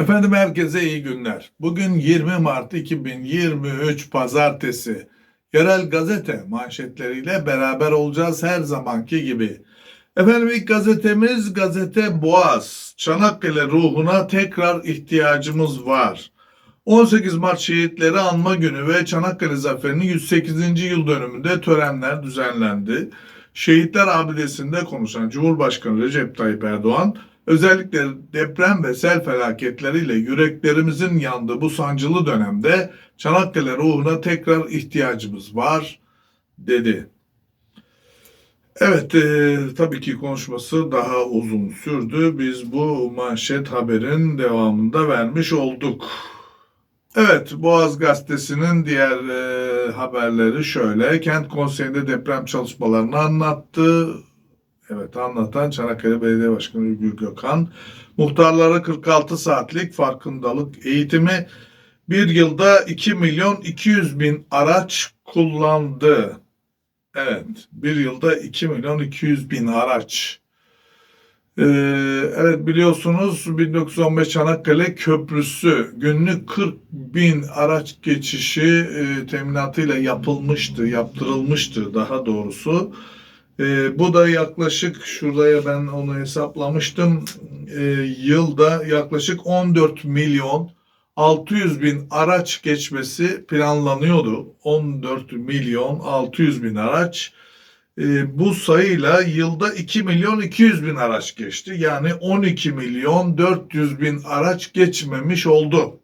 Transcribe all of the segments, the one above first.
Efendim herkese iyi günler. Bugün 20 Mart 2023 Pazartesi. Yerel gazete manşetleriyle beraber olacağız her zamanki gibi. Efendim ilk gazetemiz gazete Boğaz. Çanakkale ruhuna tekrar ihtiyacımız var. 18 Mart şehitleri anma günü ve Çanakkale Zaferi'nin 108. yıl dönümünde törenler düzenlendi. Şehitler abidesinde konuşan Cumhurbaşkanı Recep Tayyip Erdoğan, özellikle deprem ve sel felaketleriyle yüreklerimizin yandığı bu sancılı dönemde Çanakkale ruhuna tekrar ihtiyacımız var dedi. Evet, e, tabii ki konuşması daha uzun sürdü. Biz bu manşet haberin devamında vermiş olduk. Evet, Boğaz Gazetesi'nin diğer e, haberleri şöyle. Kent Konseyi'nde deprem çalışmalarını anlattı. Evet, anlatan Çanakkale Belediye Başkanı Ülgür Gökhan. Muhtarlara 46 saatlik farkındalık eğitimi bir yılda 2 milyon 200 bin araç kullandı. Evet, bir yılda 2 milyon 200 bin araç. Ee, evet biliyorsunuz 1915 Çanakkale Köprüsü günlük 40 bin araç geçişi e, teminatıyla yapılmıştı, yaptırılmıştı daha doğrusu. E, bu da yaklaşık şuraya ben onu hesaplamıştım. E, yılda yaklaşık 14 milyon 600 bin araç geçmesi planlanıyordu. 14 milyon 600 bin araç. E, bu sayıyla yılda 2 milyon 200 bin araç geçti. Yani 12 milyon 400 bin araç geçmemiş oldu.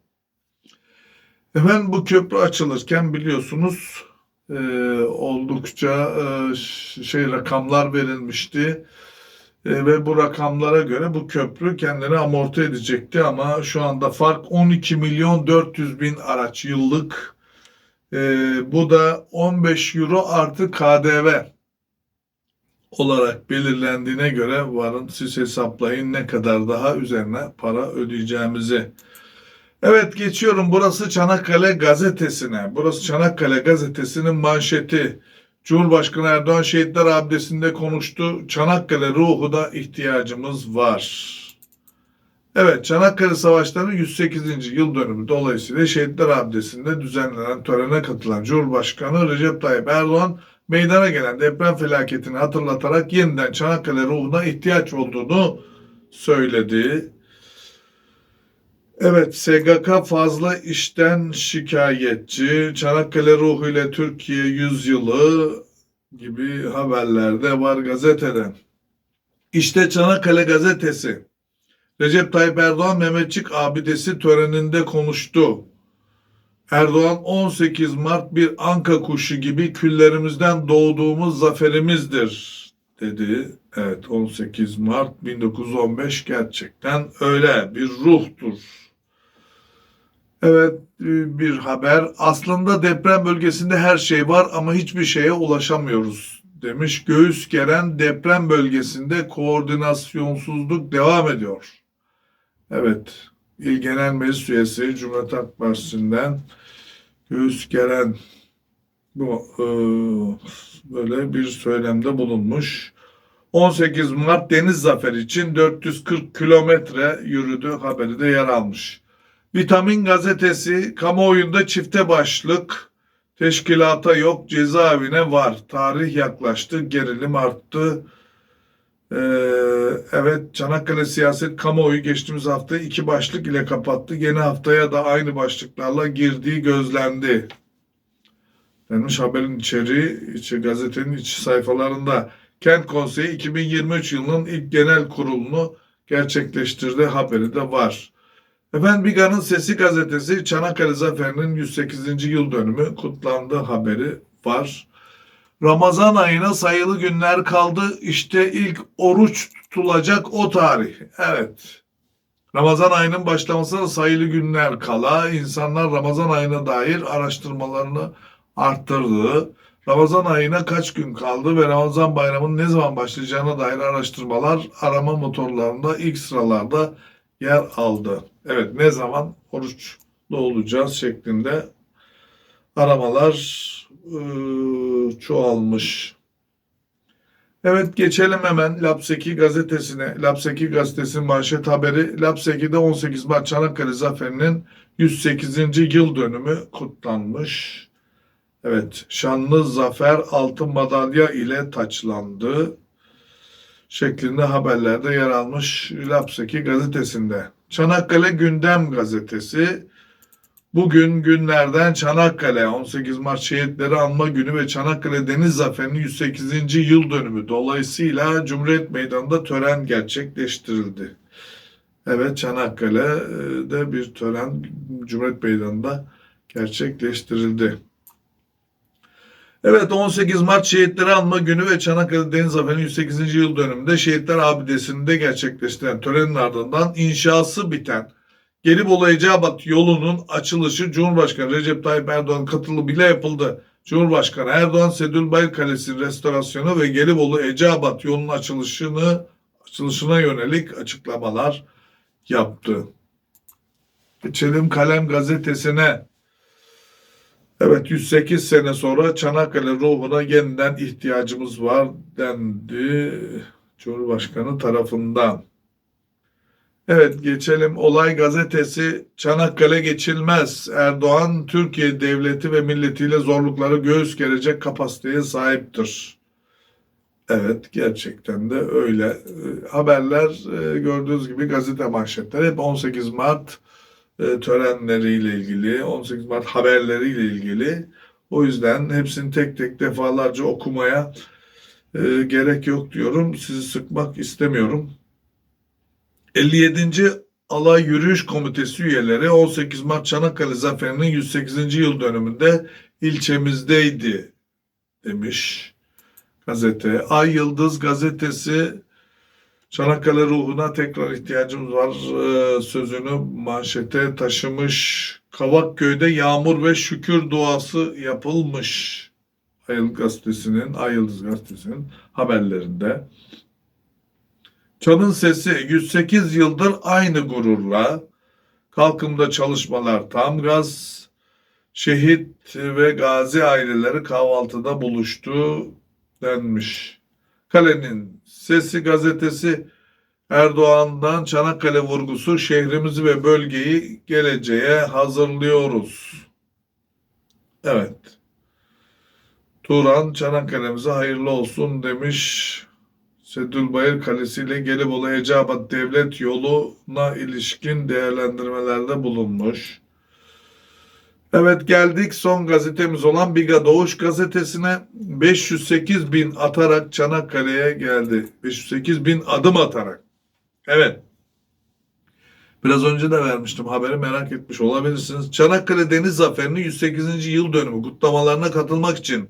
Efendim bu köprü açılırken biliyorsunuz e, oldukça e, şey rakamlar verilmişti. E, ve bu rakamlara göre bu köprü kendini amorti edecekti ama şu anda fark 12 milyon 400 bin araç yıllık. E, bu da 15 euro artı KDV olarak belirlendiğine göre varın siz hesaplayın ne kadar daha üzerine para ödeyeceğimizi. Evet geçiyorum burası Çanakkale gazetesine. Burası Çanakkale gazetesinin manşeti. Cumhurbaşkanı Erdoğan şehitler abdesinde konuştu. Çanakkale ruhu da ihtiyacımız var. Evet Çanakkale Savaşları'nın 108. yıl dönümü dolayısıyla şehitler abdesinde düzenlenen törene katılan Cumhurbaşkanı Recep Tayyip Erdoğan meydana gelen deprem felaketini hatırlatarak yeniden Çanakkale ruhuna ihtiyaç olduğunu söyledi. Evet, SGK fazla işten şikayetçi. Çanakkale ruhu ile Türkiye yüzyılı gibi haberlerde var gazetede. İşte Çanakkale gazetesi. Recep Tayyip Erdoğan Mehmetçik abidesi töreninde konuştu. Erdoğan 18 Mart bir anka kuşu gibi küllerimizden doğduğumuz zaferimizdir dedi. Evet 18 Mart 1915 gerçekten öyle bir ruhtur. Evet bir haber. Aslında deprem bölgesinde her şey var ama hiçbir şeye ulaşamıyoruz demiş. Göğüs geren deprem bölgesinde koordinasyonsuzluk devam ediyor. Evet. İl Genel Meclis Üyesi Cumhuriyet Halk Partisi'nden Göğüs geren bu e, böyle bir söylemde bulunmuş. 18 Mart Deniz Zaferi için 440 kilometre yürüdü haberi de yer almış. Vitamin gazetesi kamuoyunda çifte başlık teşkilata yok cezaevine var. Tarih yaklaştı gerilim arttı. Ee, evet Çanakkale siyaset kamuoyu geçtiğimiz hafta iki başlık ile kapattı. Yeni haftaya da aynı başlıklarla girdiği gözlendi. Denmiş haberin içeriği içi, gazetenin iç sayfalarında. Kent Konseyi 2023 yılının ilk genel kurulunu gerçekleştirdi haberi de var. Efendim Biga'nın Sesi gazetesi Çanakkale Zaferi'nin 108. yıl dönümü kutlandı haberi var. Ramazan ayına sayılı günler kaldı. İşte ilk oruç tutulacak o tarih. Evet. Ramazan ayının başlamasına sayılı günler kala insanlar Ramazan ayına dair araştırmalarını arttırdı. Ramazan ayına kaç gün kaldı ve Ramazan bayramının ne zaman başlayacağına dair araştırmalar arama motorlarında ilk sıralarda yer aldı. Evet ne zaman oruçlu olacağız şeklinde aramalar ıı, çoğalmış. Evet geçelim hemen Lapseki gazetesine. Lapseki gazetesinin manşet haberi Lapseki'de 18 Mart Çanakkale Zaferi'nin 108. yıl dönümü kutlanmış. Evet şanlı zafer altın madalya ile taçlandı şeklinde haberlerde yer almış Lapseki gazetesinde. Çanakkale Gündem gazetesi Bugün günlerden Çanakkale 18 Mart Şehitleri Anma Günü ve Çanakkale Deniz Zaferi'nin 108. yıl dönümü dolayısıyla Cumhuriyet Meydanı'nda tören gerçekleştirildi. Evet Çanakkale'de bir tören Cumhuriyet Meydanı'nda gerçekleştirildi. Evet 18 Mart Şehitleri Anma Günü ve Çanakkale Deniz Zaferi'nin 108. yıl dönümünde Şehitler Abidesi'nde gerçekleştirilen törenin ardından inşası biten Gelibolu Eceabat yolunun açılışı Cumhurbaşkanı Recep Tayyip Erdoğan katılımıyla yapıldı. Cumhurbaşkanı Erdoğan Sedülbayır Kalesi restorasyonu ve Gelibolu Eceabat yolunun açılışını açılışına yönelik açıklamalar yaptı. Geçelim Kalem gazetesine. Evet 108 sene sonra Çanakkale ruhuna yeniden ihtiyacımız var dendi Cumhurbaşkanı tarafından. Evet geçelim olay gazetesi Çanakkale geçilmez. Erdoğan Türkiye devleti ve milletiyle zorlukları göğüs gerecek kapasiteye sahiptir. Evet gerçekten de öyle. Haberler e, gördüğünüz gibi gazete manşetleri hep 18 Mart e, törenleriyle ilgili, 18 Mart haberleriyle ilgili. O yüzden hepsini tek tek defalarca okumaya e, gerek yok diyorum. Sizi sıkmak istemiyorum. 57. Alay Yürüyüş Komitesi üyeleri 18 Mart Çanakkale Zaferi'nin 108. yıl dönümünde ilçemizdeydi demiş gazete. Ay Yıldız gazetesi Çanakkale ruhuna tekrar ihtiyacımız var e, sözünü manşete taşımış. Kavakköy'de yağmur ve şükür duası yapılmış. Ay Yıldız gazetesinin, Ay Yıldız gazetesinin haberlerinde. Çan'ın sesi 108 yıldır aynı gururla kalkımda çalışmalar tam gaz şehit ve gazi aileleri kahvaltıda buluştu denmiş. Kalenin Sesi gazetesi Erdoğan'dan Çanakkale vurgusu şehrimizi ve bölgeyi geleceğe hazırlıyoruz. Evet. Turan Çanakkale'mize hayırlı olsun demiş. Sedülbayır Kalesi ile Gelibolu Eceabat Devlet Yolu'na ilişkin değerlendirmelerde bulunmuş. Evet geldik son gazetemiz olan Biga Doğuş gazetesine 508 bin atarak Çanakkale'ye geldi. 508 bin adım atarak. Evet. Biraz önce de vermiştim haberi merak etmiş olabilirsiniz. Çanakkale Deniz Zaferi'nin 108. yıl dönümü kutlamalarına katılmak için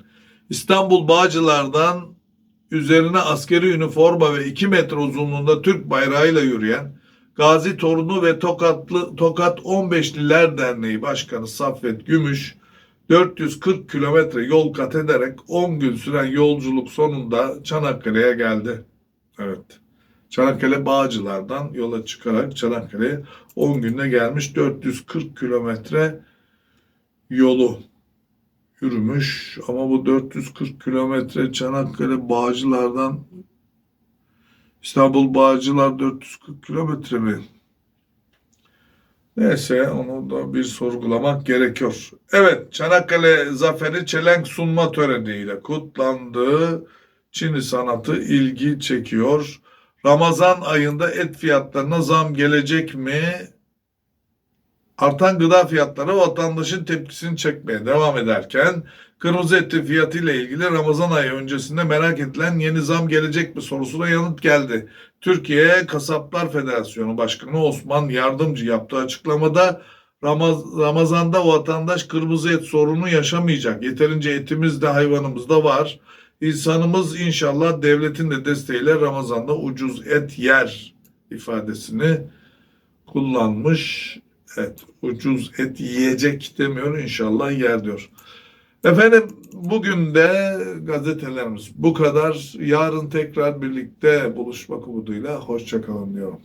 İstanbul Bağcılar'dan üzerine askeri üniforma ve 2 metre uzunluğunda Türk bayrağıyla yürüyen Gazi Torunu ve Tokatlı Tokat 15'liler Derneği Başkanı Saffet Gümüş 440 kilometre yol kat ederek 10 gün süren yolculuk sonunda Çanakkale'ye geldi. Evet. Çanakkale Bağcılar'dan yola çıkarak Çanakkale'ye 10 günde gelmiş 440 kilometre yolu yürümüş ama bu 440 kilometre Çanakkale Bağcılar'dan İstanbul Bağcılar 440 kilometre mi? Neyse onu da bir sorgulamak gerekiyor. Evet Çanakkale Zaferi çelenk sunma töreniyle kutlandı. Çin'i sanatı ilgi çekiyor. Ramazan ayında et fiyatlarına zam gelecek mi? Artan gıda fiyatları vatandaşın tepkisini çekmeye devam ederken kırmızı etin fiyatı ile ilgili Ramazan ayı öncesinde merak edilen yeni zam gelecek mi sorusuna yanıt geldi. Türkiye Kasaplar Federasyonu Başkanı Osman Yardımcı yaptığı açıklamada Ramaz Ramazan'da vatandaş kırmızı et sorunu yaşamayacak. Yeterince etimiz de hayvanımız da var. İnsanımız inşallah devletin de desteğiyle Ramazan'da ucuz et yer ifadesini kullanmış. Evet, ucuz et yiyecek demiyor inşallah yer diyor. Efendim bugün de gazetelerimiz bu kadar. Yarın tekrar birlikte buluşmak umuduyla hoşçakalın diyorum.